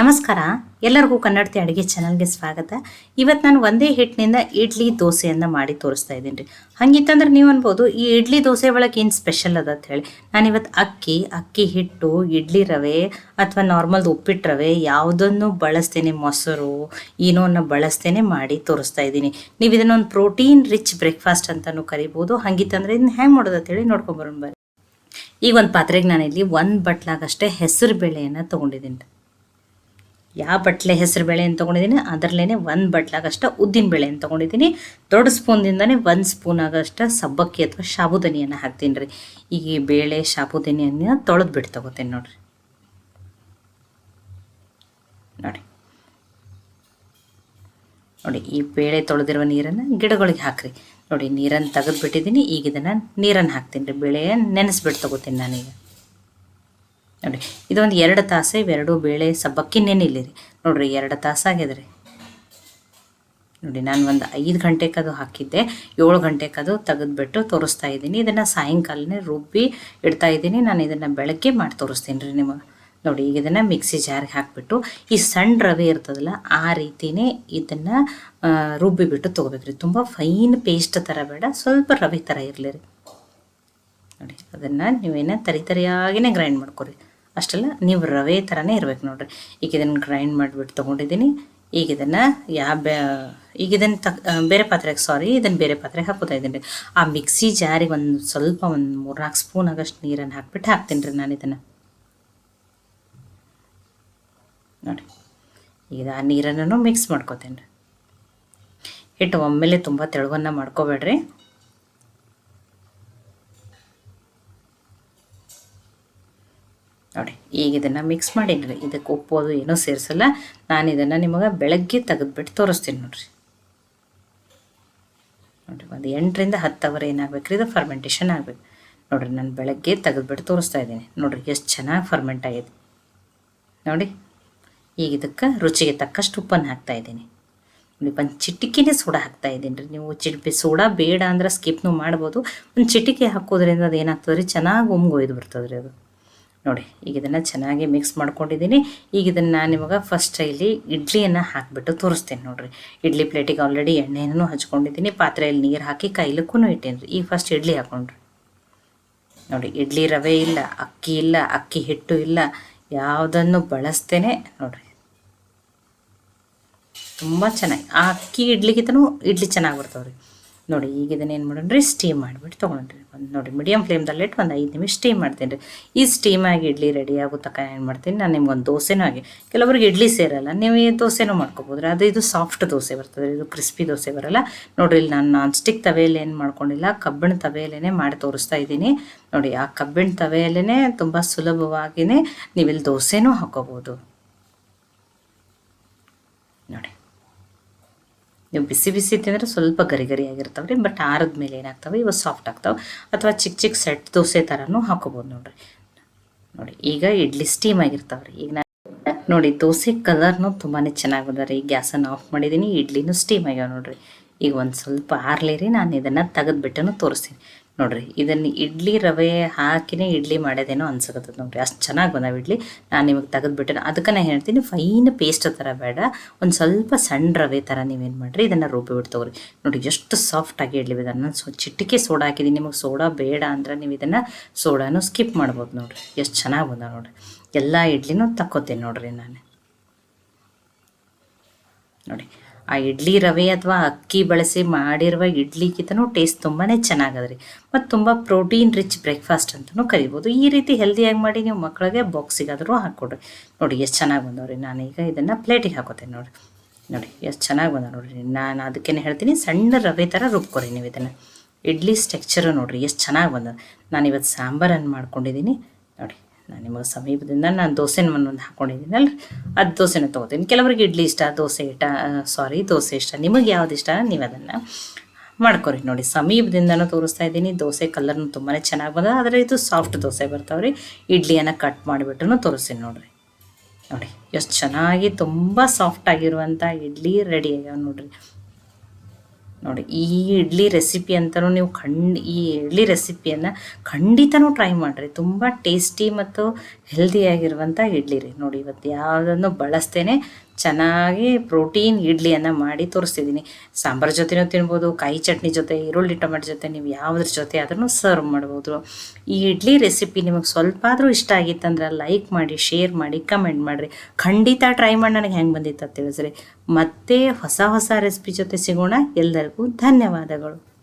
ನಮಸ್ಕಾರ. ಎಲ್ಲರಿಗೂ ಕನ್ನಡತಿ ಅಡುಗೆ ಚಾನಲ್ಗೆ ಸ್ವಾಗತ. ಇವತ್ತು ನಾನು ಒಂದೇ ಹಿಟ್ಟಿನಿಂದ ಇಡ್ಲಿ ದೋಸೆಯನ್ನು ಮಾಡಿ ತೋರಿಸ್ತಾ ಇದ್ದೀನಿ ರೀ. ಹಂಗಿತ್ತಂದ್ರೆ ನೀವು ಅನ್ಬೋದು, ಈ ಇಡ್ಲಿ ದೋಸೆ ಒಳಗೆ ಏನು ಸ್ಪೆಷಲ್ ಅದ ಅಂತ ಹೇಳಿ. ನಾನು ಇವತ್ತು ಅಕ್ಕಿ ಅಕ್ಕಿ ಹಿಟ್ಟು, ಇಡ್ಲಿ ರವೆ, ಅಥವಾ ನಾರ್ಮಲ್ ಉಪ್ಪಿಟ್ಟು ರವೆ ಯಾವುದನ್ನು ಬಳಸ್ತೇನೆ, ಮೊಸರು, ಏನೋನ್ನ ಬಳಸ್ತೇನೆ ಮಾಡಿ ತೋರಿಸ್ತಾ ಇದ್ದೀನಿ. ನೀವು ಇದನ್ನೊಂದು ಪ್ರೋಟೀನ್ ರಿಚ್ ಬ್ರೇಕ್ಫಾಸ್ಟ್ ಅಂತಲೂ ಕರಿಬೋದು. ಹಂಗಿತ್ತಂದ್ರೆ ಇದನ್ನ ಹೆಂಗೆ ಮಾಡೋದು ಅಂತೇಳಿ ನೋಡ್ಕೊಂಬರೋಣ ಬರ್ರಿ ಈಗ ಒಂದು ಪಾತ್ರೆಗೆ ನಾನಿಲ್ಲಿ ಒಂದು ಬಟ್ಲಾಗಷ್ಟೇ ಹೆಸರು ಬೇಳೆಯನ್ನು ತೊಗೊಂಡಿದ್ದೀನಿ ಯಾವ ಬಟ್ಲೆ ಹೆಸರು ಬೇಳೆಯನ್ನು ತೊಗೊಂಡಿದ್ದೀನಿ ಅದರಲ್ಲೇ ಒಂದು ಬಟ್ಲಾಗಷ್ಟ ಉದ್ದಿನ ಬೇಳೆಯನ್ನು ತೊಗೊಂಡಿದ್ದೀನಿ. ದೊಡ್ಡ ಸ್ಪೂನ್ದಿಂದನೇ ಒಂದು ಸ್ಪೂನ್ ಆಗಷ್ಟು ಸಬ್ಬಕ್ಕಿ ಅಥವಾ ಸಾಬುದಾನಿಯನ್ನು ಹಾಕ್ತೀನಿ ರೀ. ಈಗ ಈ ಬೇಳೆ ಸಾಬುದಾನಿಯನ್ನು ತೊಳೆದು ಬಿಟ್ಟು ತೊಗೋತೀನಿ ನೋಡಿರಿ. ನೋಡಿ. ನೋಡಿ, ಈ ಬೇಳೆ ತೊಳೆದಿರುವ ನೀರನ್ನು ಗಿಡಗಳಿಗೆ ಹಾಕ್ರಿ. ನೋಡಿ, ನೀರನ್ನು ತೆಗೆದು ಬಿಟ್ಟಿದ್ದೀನಿ ಈಗ ಇದನ್ನು ನೀರನ್ನು ಹಾಕ್ತೀನಿ ರೀ. ಬೇಳೆ ನೆನೆಸ್ಬಿಟ್ಟು ತೊಗೋತೀನಿ ನಾನೀಗ. ನೋಡಿ, ಇದೊಂದು ಎರಡು ತಾಸು, ಇವೆರಡು ಬೇಳೆ ಸಬ್ಬಕ್ಕಿ ನೆನಿಲಿ ರೀ ನೋಡಿರಿ, ಎರಡು ತಾಸು ನೋಡಿ, ನಾನು ಒಂದು ಐದು ಗಂಟೆಗೆ ಅದು ಹಾಕಿದ್ದೆ. ಏಳು ಗಂಟೆಗೆ ಅದು ತೆಗೆದ್ಬಿಟ್ಟು ತೋರಿಸ್ತಾ ಇದ್ದೀನಿ. ಇದನ್ನು ಸಾಯಂಕಾಲನೇ ರುಬ್ಬಿ ಇಡ್ತಾ ಇದ್ದೀನಿ. ನಾನು ಇದನ್ನು ಬೆಳಗ್ಗೆ ಮಾಡಿ ತೋರಿಸ್ತೀನಿ ರೀ ನಿಮಗೆ. ನೋಡಿ, ಈಗ ಇದನ್ನು ಮಿಕ್ಸಿ ಜಾರಿಗೆ ಹಾಕಿಬಿಟ್ಟು, ಈ ಸಣ್ಣ ರವೆ ಇರ್ತದಲ್ಲ, ಆ ರೀತಿನೇ ಇದನ್ನು ರುಬ್ಬಿಬಿಟ್ಟು ತೊಗೋಬೇಕು ರೀ ತುಂಬ ಫೈನ್ ಪೇಸ್ಟ್ ಥರ ಬೇಡ, ಸ್ವಲ್ಪ ರವೆ ಥರ ಇರಲಿ ರೀ. ನೋಡಿ, ಅದನ್ನು ನೀವೇನ ತರಿ ತರಿಯಾಗಿನೇ ಗ್ರೈಂಡ್ ಮಾಡ್ಕೊರಿ. ಅಷ್ಟೆಲ್ಲ ನೀವು ರವೆ ಥರನೇ ಇರ್ಬೇಕು ನೋಡಿರಿ. ಈಗ ಇದನ್ನು ಗ್ರೈಂಡ್ ಮಾಡಿಬಿಟ್ಟು ತೊಗೊಂಡಿದ್ದೀನಿ. ಈಗ ಇದನ್ನು ಯಾವ ಈಗ ಇದನ್ನು ತಕ್ ಬೇರೆ ಪಾತ್ರೆಗೆ ಸಾರಿ ಇದನ್ನು ಬೇರೆ ಪಾತ್ರೆಗೆ ಹಾಕೋತಾ ಇದ್ದೀನಿ. ಆ ಮಿಕ್ಸಿ ಜಾರಿಗೆ ಒಂದು ಸ್ವಲ್ಪ ಒಂದು ಮೂರ್ನಾಲ್ಕು ಸ್ಪೂನ್ ಆಗಷ್ಟು ನೀರನ್ನು ಹಾಕ್ಬಿಟ್ಟು ಹಾಕ್ತೀನಿ ರೀ ನಾನು ಇದನ್ನು. ನೋಡಿ, ಈಗ ಆ ನೀರನ್ನು ಮಿಕ್ಸ್ ಮಾಡ್ಕೋತೀನಿ ರೀ. ಹಿಟ್ಟು ಒಮ್ಮೆಲೆ ತುಂಬ ತೆಳುವನ್ನು ಮಾಡ್ಕೋಬೇಡ್ರಿ. ನೋಡಿ, ಈಗ ಇದನ್ನು ಮಿಕ್ಸ್ ಮಾಡೀನಿ ರೀ ಇದಕ್ಕೆ ಉಪ್ಪು ಅದು ಏನೂ ಸೇರಿಸಲ್ಲ. ನಾನು ಇದನ್ನು ನಿಮಗೆ ಬೆಳಗ್ಗೆ ತೆಗೆದ್ಬಿಟ್ಟು ತೋರಿಸ್ತೀನಿ ನೋಡಿರಿ. ನೋಡಿರಿ, ಒಂದು ಎಂಟರಿಂದ ಹತ್ತು ಅವರ್ ಏನಾಗಬೇಕು ಇದು ಫರ್ಮೆಂಟೇಷನ್ ಆಗಬೇಕು. ನೋಡಿರಿ, ನಾನು ಬೆಳಗ್ಗೆ ತೆಗೆದ್ಬಿಟ್ಟು ತೋರಿಸ್ತಾ ಇದ್ದೀನಿ. ನೋಡಿರಿ, ಎಷ್ಟು ಚೆನ್ನಾಗಿ ಫರ್ಮೆಂಟ್ ಆಗಿದೆ. ನೋಡಿ, ಈಗ ಇದಕ್ಕೆ ರುಚಿಗೆ ತಕ್ಕಷ್ಟು ಉಪ್ಪನ್ನು ಹಾಕ್ತಾ ಇದ್ದೀನಿ. ಒಂದು ಚಿಟಿಕೆನೇ ಸೋಡಾ ಹಾಕ್ತಾ ಇದ್ದೀನಿ ರೀ. ನೀವು ಚಿಟಿಕೆ ಸೋಡಾ ಬೇಡ ಅಂದ್ರೆ ಸ್ಕಿಪ್ನು ಮಾಡ್ಬೋದು. ಒಂದು ಚಿಟಿಕೆ ಹಾಕೋದ್ರಿಂದ ಅದು ಏನಾಗ್ತದೆ ರೀ? ಚೆನ್ನಾಗಿ ಒಮ್ಗೊಯ್ದು ಬರ್ತದೆ ರೀ ಅದು. ನೋಡಿ, ಈಗ ಇದನ್ನು ಚೆನ್ನಾಗಿ ಮಿಕ್ಸ್ ಮಾಡ್ಕೊಂಡಿದ್ದೀನಿ. ಈಗ ಇದನ್ನು ನಾನು ಫಸ್ಟ್ ಇಲ್ಲಿ ಇಡ್ಲಿಯನ್ನು ಹಾಕಿಬಿಟ್ಟು ತೋರಿಸ್ತೀನಿ ನೋಡಿರಿ. ಇಡ್ಲಿ ಪ್ಲೇಟಿಗೆ ಆಲ್ರೆಡಿ ಎಣ್ಣೆನೂ ಹಚ್ಕೊಂಡಿದ್ದೀನಿ, ಪಾತ್ರೆಯಲ್ಲಿ ನೀರು ಹಾಕಿ ಕೈಲಕ್ಕೂ ಇಟ್ಟೇನಿ ರೀ. ಈಗ ಫಸ್ಟ್ ಇಡ್ಲಿ ಹಾಕೊಂಡ್ರಿ ನೋಡಿ, ಇಡ್ಲಿ ರವೆ ಇಲ್ಲ, ಅಕ್ಕಿ ಇಲ್ಲ, ಅಕ್ಕಿ ಹಿಟ್ಟು ಇಲ್ಲ, ಯಾವುದನ್ನು ಬಳಸ್ತೇನೆ ನೋಡಿರಿ. ತುಂಬ ಚೆನ್ನಾಗಿ, ಆ ಅಕ್ಕಿ ಇಡ್ಲಿಗಿಂತನೂ ಇಡ್ಲಿ ಚೆನ್ನಾಗಿ ಬರ್ತಾವ್ರಿ. ನೋಡಿ, ಈಗ ಇದನ್ನ ಏನು ರೀ ಸ್ಟೀಮ್ ಮಾಡಿಬಿಟ್ಟು ತೊಗೊಂಡ್ರಿ. ಒಂದು ನೋಡಿ ಮೀಡಿಯಮ್ ಫ್ಲೇಮ್ದಲ್ಲಿ ಇಟ್ಟು ಒಂದು ಐದು ನಿಮಿಷ ಸ್ಟೀಮ್ ಮಾಡ್ತೀನಿ ರೀ ಈ ಆಗಿ ಇಡ್ಲಿ ರೆಡಿ ಆಗೋ ಏನು ಮಾಡ್ತೀನಿ, ನಾನು ನಿಮ್ಗೆ ಒಂದು ದೋಸೆನೂ ಆಗಿ ಕೆಲವ್ರಿಗೆ ಇಡ್ಲಿ ಸೇರಲ್ಲ, ನೀವು ಈ ದೋಸೆನೂ ರೀ ಅದು ಇದು ಸಾಫ್ಟ್ ದೋಸೆ ಬರ್ತದೆ, ಇದು ಕ್ರಿಸ್ಪಿ ದೋಸೆ ಬರಲ್ಲ. ನೋಡಿರಿ, ಇಲ್ಲಿ ನಾನು ನಾನ್ ಸ್ಟಿಕ್ ತವೆಯಲ್ಲಿ ಏನು ಮಾಡ್ಕೊಂಡಿಲ್ಲ, ಕಬ್ಬಿಣ ತವೆಯಲ್ಲೇ ಮಾಡಿ ತೋರಿಸ್ತಾ ಇದ್ದೀನಿ. ನೋಡಿ, ಆ ಕಬ್ಬಿಣ ತವೆಯಲ್ಲೇ ತುಂಬ ಸುಲಭವಾಗಿಯೇ ನೀವು ಇಲ್ಲಿ ದೋಸೆನೂ ಹಾಕೋಬೋದು ನೋಡಿ ನೀವು ಬಿಸಿ ಬಿಸಿ ತಿಂದರೆ ಸ್ವಲ್ಪ ಗರಿ ಗರಿ ಆಗಿರ್ತಾವೆ ರೀ ಬಟ್ ಆರದ ಮೇಲೆ ಏನಾಗ್ತವೆ? ಇವು ಸಾಫ್ಟ್ ಆಗ್ತಾವೆ. ಅಥವಾ ಚಿಕ್ಕ ಚಿಕ್ಕ ಸೆಟ್ ದೋಸೆ ಥರನೂ ಹಾಕೋಬೋದು ನೋಡಿರಿ. ನೋಡಿ, ಈಗ ಇಡ್ಲಿ ಸ್ಟೀಮ್ ಆಗಿರ್ತಾವೆ ರೀ ಈಗ ನೋಡಿ, ದೋಸೆ ಕಲರ್ನು ತುಂಬಾ ಚೆನ್ನಾಗಿ ಬಂದ ರೀ. ಗ್ಯಾಸನ್ನು ಆಫ್ ಮಾಡಿದ್ದೀನಿ ಇಡ್ಲಿನೂ ಸ್ಟೀಮ್ ಆಗ್ಯಾವ ನೋಡಿರಿ. ಈಗ ಒಂದು ಸ್ವಲ್ಪ ಆರ್ಲಿ ರೀ, ನಾನು ಇದನ್ನು ತೆಗೆದ್ಬಿಟ್ಟು ತೋರಿಸ್ತೀನಿ. ನೋಡಿರಿ ಇದನ್ನು ಇಡ್ಲಿ ರವೆ ಹಾಕಿನೇ ಇಡ್ಲಿ ಮಾಡೋದೇನೋ ಅನ್ಸಕತ್ತದ ನೋಡ್ರಿ. ಅಷ್ಟು ಚೆನ್ನಾಗಿ ಬಂದಾವ ಇಡ್ಲಿ. ನಾನು ನಿಮಗೆ ತೆಗೆದ್ಬಿಟ್ಟೆ ಅದಕ್ಕೆ ನಾನು ಹೇಳ್ತೀನಿ, ಫೈನ್ ಪೇಸ್ಟ್ ಥರ ಬೇಡ. ಒಂದು ಸ್ವಲ್ಪ ಸಣ್ಣ ರವೆ ಥರ ನೀವೇನು ಮಾಡಿರಿ, ಇದನ್ನು ರೂಪಿ ತೊಗೊರಿ. ನೋಡಿ ಎಷ್ಟು ಸಾಫ್ಟಾಗಿ ಇಡ್ಲಿ ಇದೆ ನಾನು ಸೊ ಚಿಟಿಕೆ ಸೋಡಾ ಹಾಕಿದ್ದೀನಿ ನಿಮಗೆ ಸೋಡಾ ಬೇಡ ಅಂದ್ರೆ ನೀವು ಇದನ್ನು ಸೋಡಾನು ಸ್ಕಿಪ್ ಮಾಡ್ಬೋದು ನೋಡಿರಿ. ಎಷ್ಟು ಚೆನ್ನಾಗಿ ಬಂದ ನೋಡಿರಿ. ಎಲ್ಲ ಇಡ್ಲಿನೂ ತಕ್ಕೋತೀನಿ ನೋಡಿರಿ ನಾನು. ನೋಡಿ ಆ ಇಡ್ಲಿ ರವೆ ಅಥವಾ ಅಕ್ಕಿ ಬಳಸಿ ಮಾಡಿರುವ ಇಡ್ಲಿಗಿಂತನೂ ಟೇಸ್ಟ್ ತುಂಬಾ ಚೆನ್ನಾಗದ ರೀ. ಮತ್ತು ತುಂಬ ಪ್ರೋಟೀನ್ ರಿಚ್ ಬ್ರೇಕ್ಫಾಸ್ಟ್ ಅಂತಲೂ ಕರಿಬೋದು. ಈ ರೀತಿ ಹೆಲ್ದಿಯಾಗಿ ಮಾಡಿ ನೀವು ಮಕ್ಕಳಿಗೆ ಬಾಕ್ಸಿಗಾದರೂ ಹಾಕ್ಕೊಡ್ರಿ. ನೋಡಿ ಎಷ್ಟು ಚೆನ್ನಾಗಿ ಬಂದವ್ರಿ ನಾನೀಗ ಇದನ್ನು ಪ್ಲೇಟಿಗೆ ಹಾಕೋತೇನೆ ನೋಡಿ ನೋಡಿ ಎಷ್ಟು ಚೆನ್ನಾಗಿ ಬಂದ ನೋಡಿರಿ. ನಾನು ಅದಕ್ಕೇನು ಹೇಳ್ತೀನಿ, ಸಣ್ಣ ರವೆ ಥರ ರುಬ್ಕೊರಿ ನೀವು ಇದನ್ನು. ಇಡ್ಲಿ ಸ್ಟ್ರಕ್ಚರು ನೋಡಿರಿ ಎಷ್ಟು ಚೆನ್ನಾಗಿ ಬಂದ ನಾನು ಇವತ್ತು ಸಾಂಬಾರನ್ನು ಮಾಡ್ಕೊಂಡಿದ್ದೀನಿ ನೋಡಿ. ನಾನು ನಿಮಗೆ ಸಮೀಪದಿಂದ ನಾನು ದೋಸೆನ ಒಂದೊಂದು ಹಾಕ್ಕೊಂಡಿದ್ದೀನಲ್ಲ ಅದು ದೋಸೆನ ತೊಗೋತೀನಿ. ಕೆಲವರಿಗೆ ಇಡ್ಲಿ ಇಷ್ಟ, ದೋಸೆ ಇಷ್ಟ ಸಾರಿ ದೋಸೆ ಇಷ್ಟ. ನಿಮಗೆ ಯಾವ್ದು ಇಷ್ಟ ನೀವು ಅದನ್ನು ಮಾಡ್ಕೊರಿ ನೋಡಿ. ಸಮೀಪದಿಂದನೂ ತೋರಿಸ್ತಾ ಇದ್ದೀನಿ. ದೋಸೆ ಕಲರ್ನು ತುಂಬಾ ಚೆನ್ನಾಗಿ ಬಂದ ಆದರೆ ಇದು ಸಾಫ್ಟ್ ದೋಸೆ ಬರ್ತಾವ್ರಿ. ಇಡ್ಲಿಯನ್ನು ಕಟ್ ಮಾಡಿಬಿಟ್ಟು ತೋರಿಸ್ತೀನಿ ನೋಡಿರಿ. ನೋಡಿ, ಎಷ್ಟು ಚೆನ್ನಾಗಿ ತುಂಬ ಸಾಫ್ಟ್ ಆಗಿರುವಂಥ ಇಡ್ಲಿ ರೆಡಿ ಆಗ್ಯಾವ ನೋಡಿರಿ. ನೋಡಿ, ಈ ಇಡ್ಲಿ ರೆಸಿಪಿ ಅಂತಲೂ ನೀವು ಖಂಡ, ಈ ಇಡ್ಲಿ ರೆಸಿಪಿಯನ್ನು ಖಂಡಿತನೂ ಟ್ರೈ ಮಾಡಿರಿ. ತುಂಬ ಟೇಸ್ಟಿ ಮತ್ತು ಹೆಲ್ದಿಯಾಗಿರುವಂಥ ಇಡ್ಲಿ ರೀ. ನೋಡಿ, ಇವತ್ತು ಯಾವುದನ್ನು ಬಳಸ್ತೇನೆ ಚೆನ್ನಾಗಿ ಪ್ರೋಟೀನ್ ಇಡ್ಲಿಯನ್ನು ಮಾಡಿ ತೋರಿಸ್ತಿದ್ದೀನಿ. ಸಾಂಬಾರ್ ಜೊತೆನೂ ತಿನ್ಬೋದು, ಕಾಯಿ ಚಟ್ನಿ ಜೊತೆ, ಈರುಳ್ಳಿ ಟೊಮೆಟೊ ಜೊತೆ, ನೀವು ಯಾವುದ್ರ ಜೊತೆ ಅದನ್ನು ಸರ್ವ್ ಮಾಡ್ಬೋದು. ಈ ಇಡ್ಲಿ ರೆಸಿಪಿ ನಿಮಗೆ ಸ್ವಲ್ಪ ಆದರೂ ಇಷ್ಟ ಆಗಿತ್ತಂದ್ರೆ ಲೈಕ್ ಮಾಡಿ, ಶೇರ್ ಮಾಡಿ, ಕಮೆಂಟ್ ಮಾಡಿರಿ. ಖಂಡಿತ ಟ್ರೈ ಮಾಡಿ, ನನಗೆ ಹೆಂಗೆ ಬಂದಿತ್ತು ತಿಳಿಸ್ರಿ. ಮತ್ತೆ ಹೊಸ ಹೊಸ ರೆಸಿಪಿ ಜೊತೆ ಸಿಗೋಣ. ಎಲ್ಲರಿಗೂ ಧನ್ಯವಾದಗಳು.